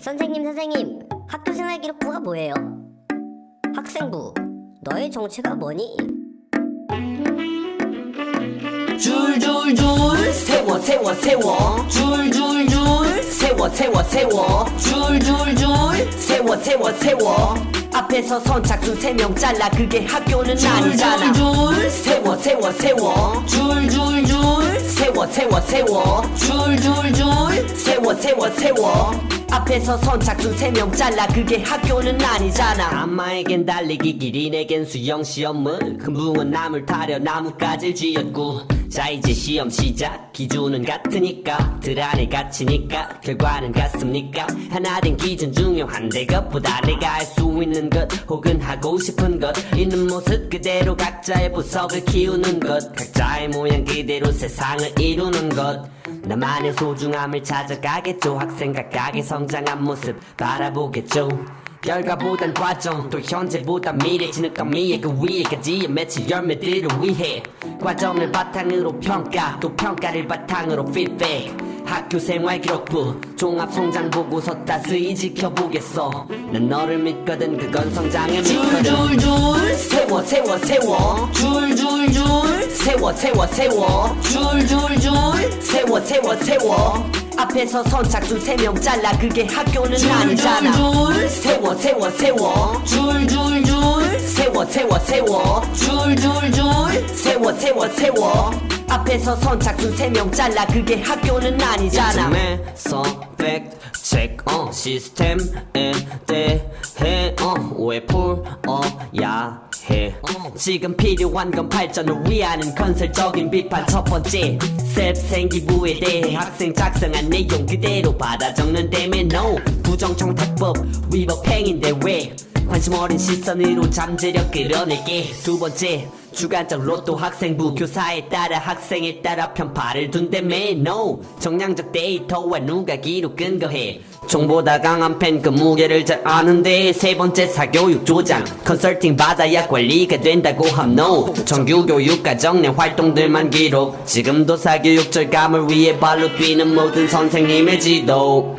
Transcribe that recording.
선생님, 선생님, 학교생활 기록부가 뭐예요? 학생부, 너의 정체가 뭐니? 줄줄줄 세워 세워 세워. 줄줄줄 세워 세워 세워. 줄줄줄 세워 세워 세워. 앞에서 선착순 세 명 잘라 그게 학교는 아니잖아. 줄줄줄 세워 세워 세워. 줄줄줄 세워 세워 세워. 줄줄줄 세워 세워 세워 앞에서 선착순 세명 잘라. 그게 학교는 아니잖아. 엄마에겐 달리기 기린에겐 수영 시험을. 금붕은 나물 타려. 나뭇가지를 쥐었고 자 이제 시험 시작. 기준은 같으니까. 들 안에 갇히니까. 결과는 같습니까? 하나 된 기준 중요한데 것보다 내가 할 수 있는 것 혹은 하고 싶은 것. 있는 모습 그대로 각자의 보석을 키우는 것. 각자의 모양 그대로 세상을 이루는 것. 나만의 소중함을 찾아가겠죠. 학생 각각의 성장한 모습. 바라보겠죠 결과보단 과정 또 현재보단 미래 진흙가미의 그 위에까지의 맺힌 열매들을 위해 과정을 바탕으로 평가 또 평가를 바탕으로 feedback. 학교 생활 기록부 종합 성장 보고서 따스히 지켜보겠어. 난 너를 믿거든 그건 성장을 믿거든 줄줄줄 세워 세워 세워. 줄줄줄 세워 세워 세워. 줄줄줄 세워 세워 세워 앞에서 선착순 세 명 잘라. 그게 학교는 아니잖아. 세워 세워 세워. 줄줄줄. 세워 세워 세워. 줄줄줄. 세워 세워 세워. 앞에서 선착순 세 명 잘라. 그게 학교는 아니잖아. 서 팩트 체크 어. 시스템에 대해. 어. 오해 풀어야 해? 지금 필요한 건 발전을 위하는 건설적인 비판. 첫 번째 셀생기부에 대해 학생 작성한 내용 그대로 받아 적는다며 no. 부정청탁법 위법 행인데 왜? 관심 어린 시선으로 잠재력 끌어낼게. 두 번째 주관적 로또 학생부 교사에 따라 학생에 따라 편파를 둔다며. No. 정량적 데이터와 누가 기록 근거해. 종보다 강한 펜그 무게를 잘 아는데 세 번째 사교육 조장. 컨설팅 받아야 관리가 된다고 함. No. 정규 교육 과정 내 활동들만 기록. 지금도 사교육 절감을 위해 발로 뛰는 모든 선생님의 지도